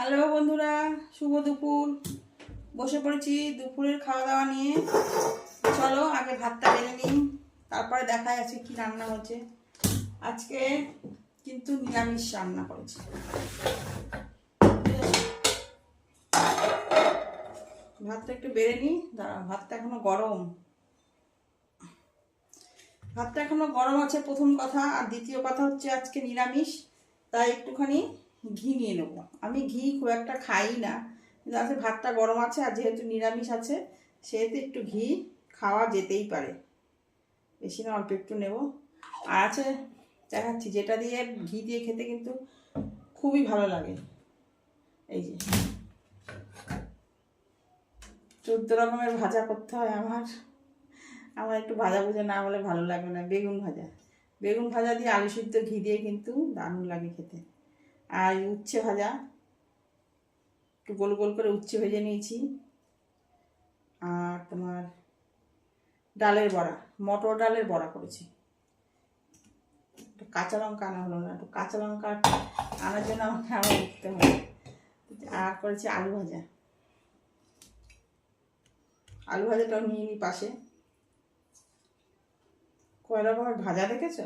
Hello বন্ধুরা, শুভ দুপুর। বসে পড়েছি দুপুরের খাওয়া দাওয়া নিয়ে। চলো, আগে ভাতটা বেড়ে নিই। তারপরে দেখা যাচ্ছে কি রান্না হচ্ছে আজকে কিন্তু নিরামিষ রান্না করেছি। ভাতটা একটু বেড়ে নিই। দাঁড়া, ভাতটা এখনও গরম। ভাতটা এখনও গরম আছে, প্রথম কথা। আর দ্বিতীয় কথা হচ্ছে আজকে নিরামিষ। তাই একটুখানি ঘি নিয়ে নেব। আমি ঘি খুব একটা খাই না, কিন্তু আজকে ভাতটা গরম আছে আর যেহেতু নিরামিষ আছে, সেহেতু একটু ঘি খাওয়া যেতেই পারে। বেশি না, অল্প একটু নেব। আর আছে, দেখাচ্ছি, যেটা দিয়ে ঘি দিয়ে খেতে কিন্তু খুবই ভালো লাগে। এই যে। চোদ্দ রকমের ভাজা করতে হয় আমার। আমার একটু ভাজা ভুজা না হলে ভালো লাগবে না, বেগুন ভাজা। বেগুন ভাজা দিয়ে আলু সিদ্ধ ঘি দিয়ে কিন্তু দারুণ লাগে খেতে। আর উচ্ছে ভাজা একটু গোল গোল করে উচ্ছে ভেজে নিয়েছি। আর তোমার ডালের বড়া, মটর ডালের বড়া করেছি। কাঁচা লঙ্কা আনা হলো না, একটু কাঁচা লঙ্কা আনার জন্য আমাকে আবার উঠতে হবে। আর করেছি আলু ভাজা। আলু ভাজাটাও নিয়ে নিই পাশে। কয় রকমের ভাজা দেখেছ?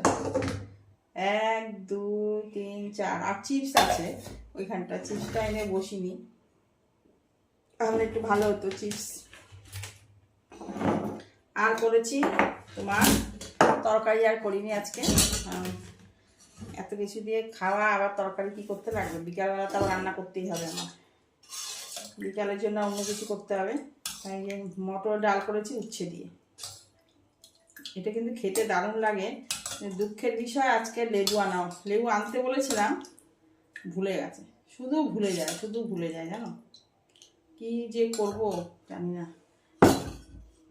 এক, দুই, তিন, চার, আর চিপস আছে। ওইখানটা চিপসটা এনে বসিনি। তাহলে একটু ভালো হতো চিপস আর করেছি তোমার তরকারি আর করিনি আজকে। এত কিছু দিয়ে খাওয়া, আবার তরকারি কি করতে লাগবে? বিকালবেলা তো রান্না করতেই হবে আমার। বিকালের জন্য অন্য কিছু করতে হবে। তাই মটর ডাল করেছি উচ্ছে দিয়ে। এটা কিন্তু খেতে দারুণ লাগে। দুঃখের বিষয়, আজকে লেবু আনাও। লেবু আনতে বলেছিলাম, ভুলে গেছে। শুধু ভুলে যায়, শুধু ভুলে যায়, জানো? কি যে করব, জানি না।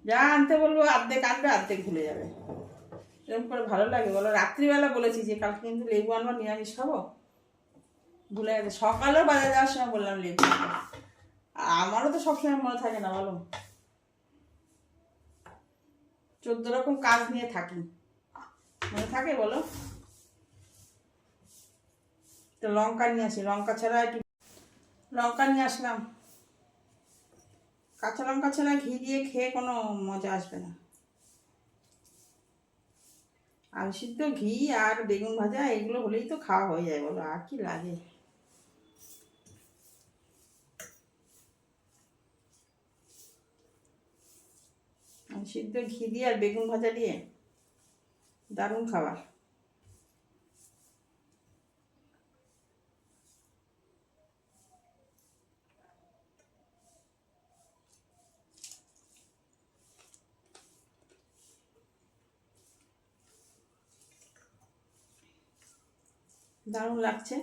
যা আনতে বলব, অর্ধেক আনবে, অর্ধেক ভুলে যাবে। এরকম করে ভালো লাগে, বলো। রাত্রিবেলা বলেছি যে, কালকে কিন্তু লেবু আনব, নিরামিষ খাব। ভুলে গেছে। সকালেও বাজারে যাওয়ার সময় বললাম লেবু। আমারও তো সবসময় মনে থাকে না, বলো। চোদ্দ রকম কাজ নিয়ে থাকি। মনে থাকে বলো? তো লঙ্কা নিয়ে আসি, লঙ্কা ছাড়া একটু লঙ্কা নিয়ে আসলাম। কাঁচা লঙ্কা ছাড়া ঘি দিয়ে খেয়ে কোনো মজা আসবে না। আলু সিদ্ধ, ঘি আর বেগুন ভাজা, এগুলো হলেই তো খাওয়া হয়ে যায় বলো, আর কি লাগে? সিদ্ধ, ঘি দিয়ে আর বেগুন ভাজা দিয়ে? দারুণ খাবার। দারুণ লাগছে।